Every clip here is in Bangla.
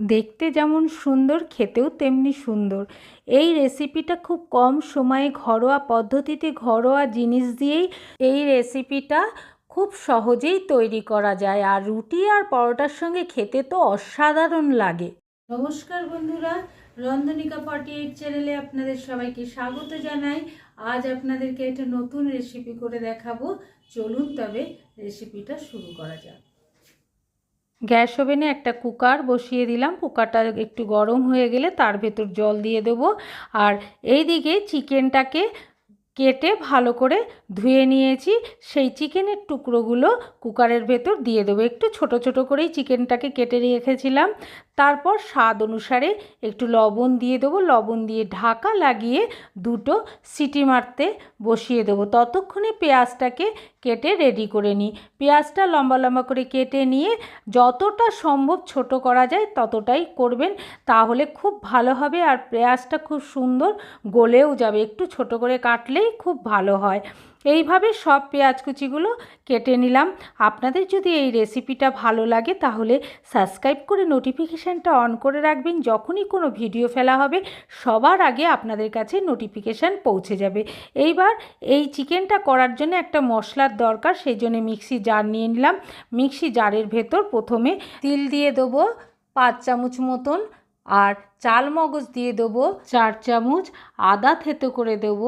দেখতে যেমন সুন্দর, খেতেও তেমনি সুন্দর। এই রেসিপিটা খুব কম সময়ে ঘরোয়া পদ্ধতিতে ঘরোয়া জিনিস দিয়েই এই রেসিপিটা খুব সহজেই তৈরি করা যায়। আর রুটি আর পরোটার সঙ্গে খেতে তো অসাধারণ লাগে। নমস্কার বন্ধুরা, রন্ধনিকা ফর্টি এইট চ্যানেলে আপনাদের সবাইকে স্বাগত জানাই। আজ আপনাদেরকে একটা নতুন রেসিপি করে দেখাবো। চলুন তবে রেসিপিটা শুরু করা যাক। গ্যাস ওভেনে একটা কুকার বসিয়ে দিলাম। কুকারটা একটু গরম হয়ে গেলে তার ভেতর জল দিয়ে দেব। আর এই দিকে চিকেনটাকে কেটে ভালো করে ধুয়ে নিয়েছি। সেই চিকেনের টুকরোগুলো কুকারের ভেতর দিয়ে দেবো। একটু ছোট ছোট করেই চিকেনটাকে কেটে রেখেছিলাম। তারপর স্বাদ অনুসারে একটু লবণ দিয়ে দেবো। লবণ দিয়ে ঢাকা লাগিয়ে দুটো সিটি মারতে বসিয়ে দেবো। ততক্ষণে পেঁয়াজটাকে কেটে রেডি করে নিই। পেঁয়াজটা লম্বা লম্বা করে কেটে নিয়ে যতটা সম্ভব ছোট করা যায় ততটাই করবেন। তাহলে খুব ভালো হবে আর পেঁয়াজটা খুব সুন্দর গলেও যাবে। একটু ছোট করে কাটলেই খুব ভালো হয়। এইভাবে সব পেঁয়াজ কুচিগুলো কেটে নিলাম। আপনাদের যদি এই রেসিপিটা ভালো লাগে তাহলে সাবস্ক্রাইব করে নোটিফিকেশানটা অন করে রাখবেন। যখনই কোনো ভিডিও ফেলা হবে, সবার আগে আপনাদের কাছে নোটিফিকেশান পৌঁছে যাবে। এইবার এই চিকেনটা করার জন্য একটা মশলার দরকার, সেই জন্য মিক্সি জার নিয়ে নিলাম। মিক্সি জারের ভেতর প্রথমে তিল দিয়ে দেবো, পাঁচ চামচ মতন আর চাল মগজ দিয়ে দেব চার চামচ, আদা থেতো করে দেব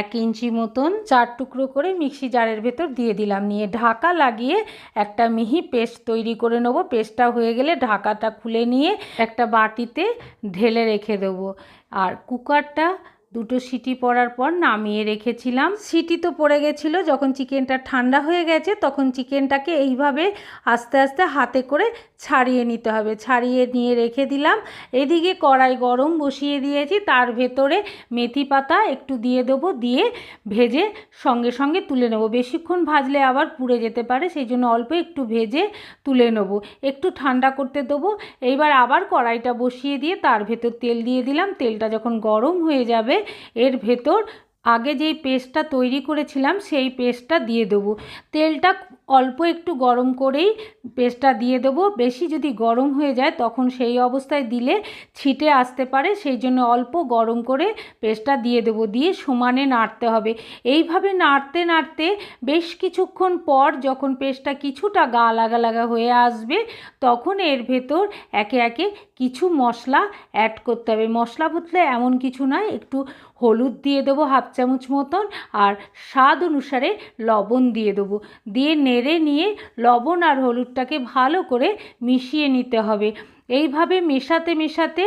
এক ইঞ্চি মতন। চার টুকরো করে মিক্সি জারের ভেতর দিয়ে দিলাম। নিয়ে ঢাকা লাগিয়ে একটা মিহি পেস্ট তৈরি করে নেব। পেস্টটা হয়ে গেলে ঢাকাটা খুলে নিয়ে একটা বাটিতে ঢেলে রেখে দেবো। আর কুকারটা দুটো সিটি পড়ার পর নামিয়ে রেখেছিলাম। সিটি তো পড়ে গেছিল, যখন চিকেনটা ঠান্ডা হয়ে গেছে তখন চিকেনটাকে এইভাবে আস্তে আস্তে হাতে করে ছাড়িয়ে নিতে হবে। ছাড়িয়ে নিয়ে রেখে দিলাম। এদিকে কড়াই গরম বসিয়ে দিয়েছি, তার ভেতরে মেথি পাতা একটু দিয়ে দেবো, দিয়ে ভেজে সঙ্গে সঙ্গে তুলে নেব। বেশিক্ষণ ভাজলে আবার পুড়ে যেতে পারে, সেই জন্য অল্প একটু ভেজে তুলে নেব। একটু ঠান্ডা করতে দেবো। এইবার আবার কড়াইটা বসিয়ে দিয়ে তার ভেতর তেল দিয়ে দিলাম। তেলটা যখন গরম হয়ে যাবে এর ভেতর আগে যেই পেস্টটা তৈরি করেছিলাম সেই পেস্টটা দিয়ে দেবো। তেলটা অল্প একটু গরম করেই পেস্টটা দিয়ে দেবো। বেশি যদি গরম হয়ে যায় তখন সেই অবস্থায় দিলে ছিটে আসতে পারে, সেই জন্য অল্প গরম করে পেস্টটা দিয়ে দেবো। দিয়ে সমানে নাড়তে হবে। এইভাবে নাড়তে নাড়তে বেশ কিছুক্ষণ পর যখন পেস্টটা কিছুটা গা লাগা লাগা হয়ে আসবে, তখন এর ভেতর একে একে কিছু মশলা অ্যাড করতে হবে। মশলা বলতে এমন কিছু নয়, একটু হলুদ দিয়ে দেবো হাফ চামচ মতন আর স্বাদ অনুসারে লবণ দিয়ে দেবো। দিয়ে নেড়ে নিয়ে লবণ আর হলুদটাকে ভালো করে মিশিয়ে নিতে হবে। এইভাবে মেশাতে মেশাতে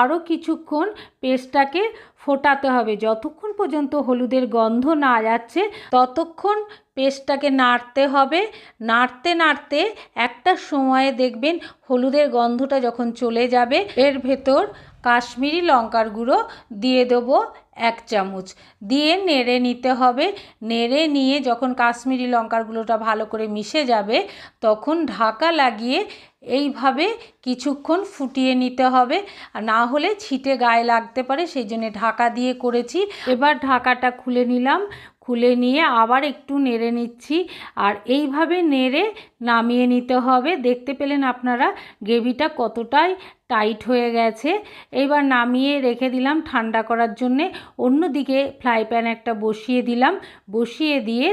আরও কিছুক্ষণ পেস্টটাকে ফোটাতে হবে। যতক্ষণ পর্যন্ত হলুদের গন্ধ না যাচ্ছে, ততক্ষণ পেস্টটাকে নাড়তে হবে। নাড়তে নাড়তে একটা সময়ে দেখবেন হলুদের গন্ধটা যখন চলে যাবে, এর ভেতর কাশ্মীরি লঙ্কার গুঁড়ো দিয়ে দেবো এক চামচ। দিয়ে নেড়ে নিতে হবে। নেড়ে নিয়ে যখন কাশ্মীরি লঙ্কার গুঁড়োটা ভালো করে মিশে যাবে, তখন ঢাকা লাগিয়ে এইভাবে কিছুক্ষণ ফুটিয়ে নিতে হবে। না হলে ছিটে গায়ে লাগতে পারে, সেই জন্য ঢাকা দিয়ে করেছি। এবার ঢাকাটা খুলে নিলাম। খুলে নিয়ে আবার একটু নেড়ে নিচ্ছি। আর এইভাবে নেড়ে নামিয়ে নিতে হবে। দেখতে পেলেন আপনারা গ্রেভিটা কতটাই টাইট হয়ে গেছে। এবার নামিয়ে রেখে দিলাম ঠান্ডা করার জন্যে। অন্যদিকে ফ্লাই প্যান একটা বসিয়ে দিলাম। বসিয়ে দিয়ে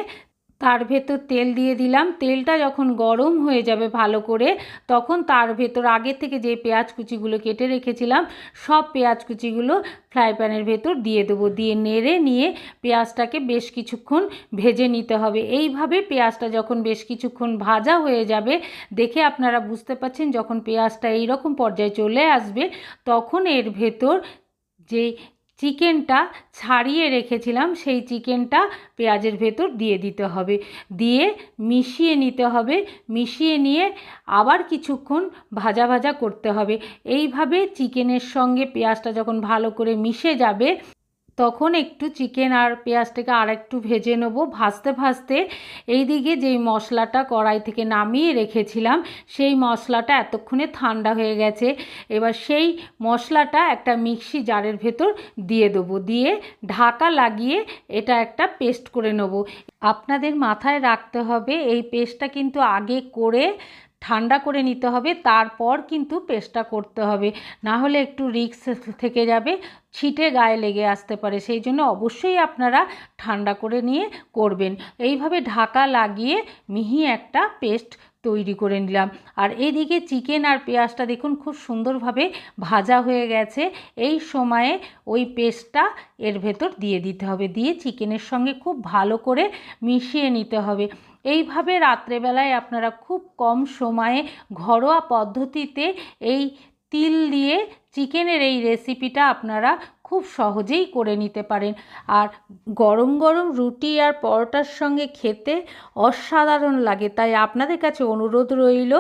তার ভেতর তেল দিয়ে দিলাম। তেলটা যখন গরম হয়ে যাবে ভালো করে, তখন তার ভেতর আগে থেকে যে পেঁয়াজ কুচিগুলো কেটে রেখেছিলাম, সব পেঁয়াজ কুচিগুলো ফ্রাই প্যানের ভেতর দিয়ে দেবো। দিয়ে নেড়ে নিয়ে পেঁয়াজটাকে বেশ কিছুক্ষণ ভেজে নিতে হবে। এইভাবে পেঁয়াজটা যখন বেশ কিছুক্ষণ ভাজা হয়ে যাবে, দেখে আপনারা বুঝতে পারছেন, যখন পেঁয়াজটা এইরকম পর্যায়ে চলে আসবে, তখন এর ভেতর যে চিকেনটা ছাড়িয়ে রেখেছিলাম, সেই চিকেনটা পেঁয়াজের ভেতর দিয়ে দিতে হবে। দিয়ে মিশিয়ে নিতে হবে, মিশিয়ে নিয়ে আবার কিছুক্ষণ ভাজা ভাজা করতে হবে। এইভাবে চিকেনের সঙ্গে পেঁয়াজটা যখন ভালো করে মিশে যাবে তখন একটু চিকেন আর পেঁয়াজটাকে আর একটু ভেজে নেব। ভাজতে ভাজতে এই দিকে যেই মশলাটা কড়াই থেকে নামিয়ে রেখেছিলাম, সেই মশলাটা এতক্ষণে ঠান্ডা হয়ে গেছে। এবার সেই মশলাটা একটা মিক্সি জারের ভেতর দিয়ে দেবো। দিয়ে ঢাকা লাগিয়ে এটা একটা পেস্ট করে নেব। আপনাদের মাথায় রাখতে হবে, এই পেস্টটা কিন্তু আগে করে ঠান্ডা করে নিতে হবে, তারপর কিন্তু পেস্টটা করতে হবে। না হলে একটু রিক্স থেকে যাবে, ছিটে গায়ে লেগে আসতে পারে। সেই জন্য অবশ্যই আপনারা ঠান্ডা করে নিয়ে করবেন। এইভাবে ঢাকা লাগিয়ে মিহি একটা পেস্ট তৈরি করে নিলাম। আর এদিকে চিকেন আর পেঁয়াজটা দেখুন খুব সুন্দরভাবে ভাজা হয়ে গেছে। এই সময়ে ওই পেস্টটা এর ভেতর দিয়ে দিতে হবে। দিয়ে চিকেনের সঙ্গে খুব ভালো করে মিশিয়ে নিতে হবে। এইভাবে রাত্রেবেলায় আপনারা খুব কম সময়ে ঘরোয়া পদ্ধতিতে এই তিল দিয়ে চিকেনের এই রেসিপিটা আপনারা খুব সহজেই করে নিতে পারেন। আর গরম গরম রুটি আর পরোটার সঙ্গে খেতে অসাধারণ লাগে, তাই আপনাদের কাছে অনুরোধ রইল,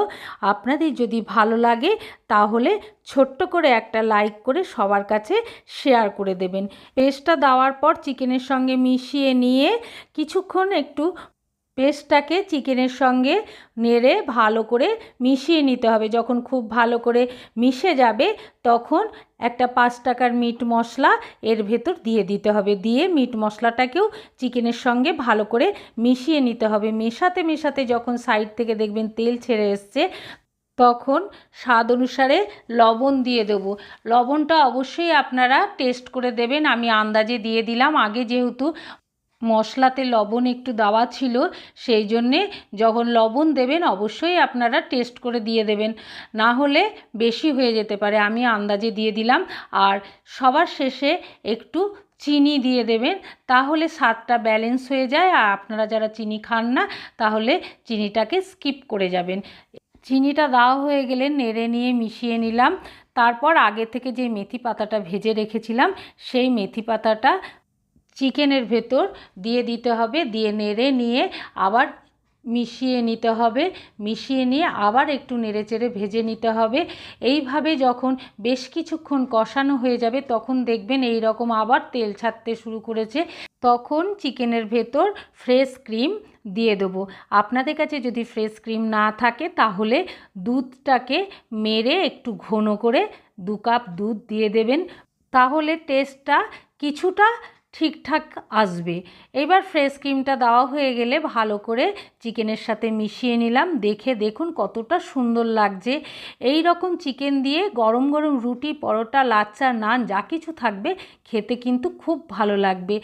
আপনাদের যদি ভালো লাগে তাহলে ছোট্ট করে একটা লাইক করে সবার কাছে শেয়ার করে দেবেন। পেস্টটা দেওয়ার পর চিকেনের সঙ্গে মিশিয়ে নিয়ে কিছুক্ষণ একটু পেস্টটাকে চিকেনের সঙ্গে নেড়ে ভালো করে মিশিয়ে নিতে হবে। যখন খুব ভালো করে মিশে যাবে, তখন একটা পাঁচ টাকার মিট মশলা এর ভেতর দিয়ে দিতে হবে। দিয়ে মিট মশলাটাকেও চিকেনের সঙ্গে ভালো করে মিশিয়ে নিতে হবে। মেশাতে মেশাতে যখন সাইড থেকে দেখবেন তেল ছেড়ে এসছে, তখন স্বাদ অনুসারে লবণ দিয়ে দেবো। লবণটা অবশ্যই আপনারা টেস্ট করে দেবেন। আমি আন্দাজে দিয়ে দিলাম। আগে যেহেতু মশলাতে লবণ একটু দেওয়া ছিল, সেই জন্যে যখন লবণ দেবেন অবশ্যই আপনারা টেস্ট করে দিয়ে দেবেন। না হলে বেশি হয়ে যেতে পারে, আমি আন্দাজে দিয়ে দিলাম। আর সবার শেষে একটু চিনি দিয়ে দেবেন, তাহলে স্বাদটা ব্যালেন্স হয়ে যায়। আর আপনারা যারা চিনি খান না, তাহলে চিনিটাকে স্কিপ করে যাবেন। চিনিটা দেওয়া হয়ে গেলে নেড়ে নিয়ে মিশিয়ে নিলাম। তারপর আগে থেকে যে মেথি পাতাটা ভেজে রেখেছিলাম, সেই মেথি পাতাটা চিকেনের ভেতর দিয়ে দিতে হবে, দিয়ে নেড়ে নিয়ে আবার মিশিয়ে নিতে হবে, মিশিয়ে নিয়ে আবার একটু নেড়ে চেড়ে ভেজে নিতে হবে। এইভাবে যখন বেশ কিছুক্ষণ কষানো হয়ে যাবে, তখন দেখবেন এই রকম আবার তেল ছাড়তে শুরু করেছে। তখন চিকেনের ভেতর ফ্রেশ ক্রিম দিয়ে দেবো। আপনাদের কাছে যদি ফ্রেশ ক্রিম না থাকে, তাহলে দুধটাকে মেরে একটু ঘন করে দু কাপ দুধ দিয়ে দেবেন। তাহলে টেস্টটা কিছুটা ঠিকঠাক আসবে। এবার ফ্রেশ ক্রিমটা দেওয়া হয়ে গেলে ভালো করে চিকেনের সাথে মিশিয়ে নিলাম। দেখে দেখুন কতটা সুন্দর লাগছে। এই রকম চিকেন দিয়ে গরম গরম রুটি, পরোটা, লাচ্চা, নান যা কিছু থাকবে, খেতে কিন্তু খুব ভালো লাগবে।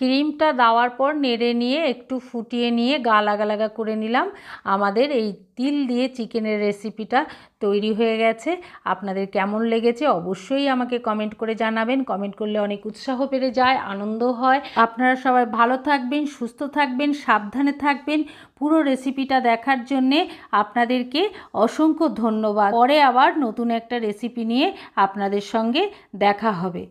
ক্রিমটা দেওয়ার পর নেড়ে নিয়ে একটু ফুটিয়ে নিয়ে গা লাগা করে নিলাম। আমাদের এই তিল দিয়ে চিকেনের রেসিপিটা তৈরি হয়ে গেছে। আপনাদের কেমন লেগেছে অবশ্যই আমাকে কমেন্ট করে জানাবেন। কমেন্ট করলে অনেক উৎসাহ পেরে যায় আনন্দ হয়। আপনারা সবাই ভালো থাকবেন, সুস্থ থাকবেন, সাবধানে থাকবেন। পুরো রেসিপিটা দেখার জন্যে আপনাদেরকে অসংখ্য ধন্যবাদ। পরে আবার নতুন একটা রেসিপি নিয়ে আপনাদের সঙ্গে দেখা হবে।